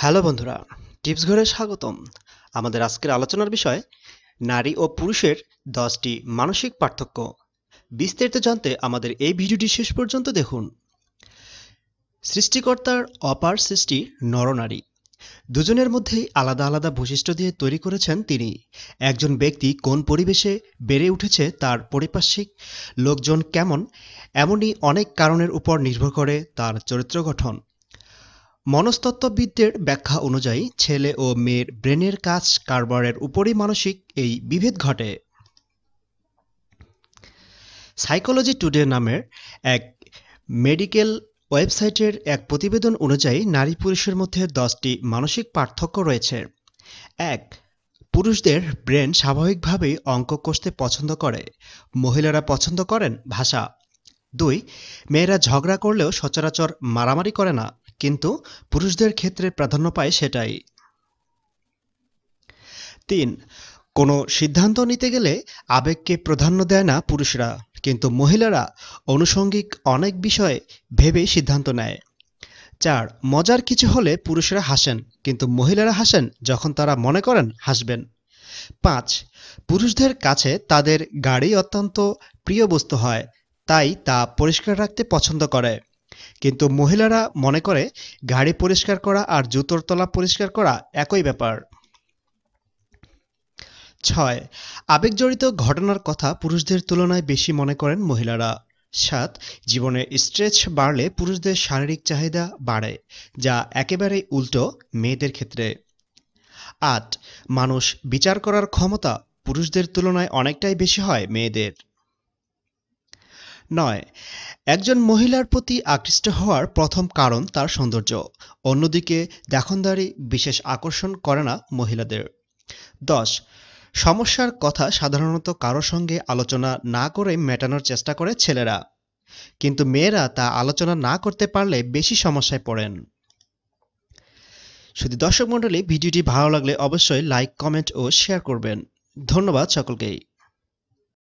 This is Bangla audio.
হ্যালো বন্ধুরা, টিপস ঘরে স্বাগতম। আমাদের আজকের আলোচনার বিষয়, নারী ও পুরুষের দশটি মানসিক পার্থক্য। বিস্তারিত জানতে আমাদের এই ভিডিওটি শেষ পর্যন্ত দেখুন। সৃষ্টিকর্তার অপার সৃষ্টি নরনারী। দুজনের মধ্যেই আলাদা আলাদা বৈশিষ্ট্য দিয়ে তৈরি করেছেন তিনি। একজন ব্যক্তি কোন পরিবেশে বেড়ে উঠেছে তার পরিপার্শ্বিক লোকজন কেমন, এমনই অনেক কারণের উপর নির্ভর করে তার চরিত্র গঠন। মনস্তত্ত্ববিদদের ব্যাখ্যা অনুযায়ী ছেলে ও মেয়ের ব্রেনের কাজ কারবারের উপরই মানসিক এই বিভেদ ঘটে। সাইকোলজি টুডে নামের এক মেডিকেল ওয়েবসাইটের এক প্রতিবেদন অনুযায়ী নারী পুরুষের মধ্যে দশটি মানসিক পার্থক্য রয়েছে। এক, পুরুষদের ব্রেন স্বাভাবিকভাবেই অঙ্ক কষতে পছন্দ করে। মহিলারা পছন্দ করেন ভাষা। দুই, মেয়েরা ঝগড়া করলেও সচরাচর মারামারি করে না। কিন্তু পুরুষদের ক্ষেত্রে প্রাধান্য পায় সেটাই। তিন, কোনো সিদ্ধান্ত নিতে গেলে আবেগকে প্রাধান্য দেয় না পুরুষরা, কিন্তু মহিলারা অনুষঙ্গিক অনেক বিষয়ে ভেবে সিদ্ধান্ত নেয়। চার, মজার কিছু হলে পুরুষরা হাসেন, কিন্তু মহিলারা হাসেন যখন তারা মনে করেন হাসবেন। পাঁচ, পুরুষদের কাছে তাদের গাড়ি অত্যন্ত প্রিয় বস্তু হয়, তাই তা পরিষ্কার রাখতে পছন্দ করে। কিন্তু মহিলারা মনে করে গাড়ি পরিষ্কার করা আর জুতোর তলা পরিষ্কার করা একই ব্যাপার। ছয়, আবেগজড়িত ঘটনার কথা পুরুষদের তুলনায় বেশি মনে করেন মহিলারা। সাত, জীবনে স্ট্রেচ বাড়লে পুরুষদের শারীরিক চাহিদা বাড়ে, যা একেবারেই উল্টো মেয়েদের ক্ষেত্রে। আট, মানুষ বিচার করার ক্ষমতা পুরুষদের তুলনায় অনেকটাই বেশি হয় মেয়েদের। নয়। একজন মহিলার প্রতি আকৃষ্ট হওয়ার প্রথম কারণ তার সৌন্দর্য। অন্যদিকে, দেখনদারি বিশেষ আকর্ষণ করে না মহিলাদের। দশ, সমস্যার কথা সাধারণত কারও সঙ্গে আলোচনা না করে মেটানোর চেষ্টা করে ছেলেরা। কিন্তু মেয়েরা তা আলোচনা না করতে পারলে বেশি সমস্যায় পড়েন। শুধু দর্শক মণ্ডলী, ভিডিওটি ভালো লাগলে অবশ্যই লাইক, কমেন্ট ও শেয়ার করবেন। ধন্যবাদ সকলকেই।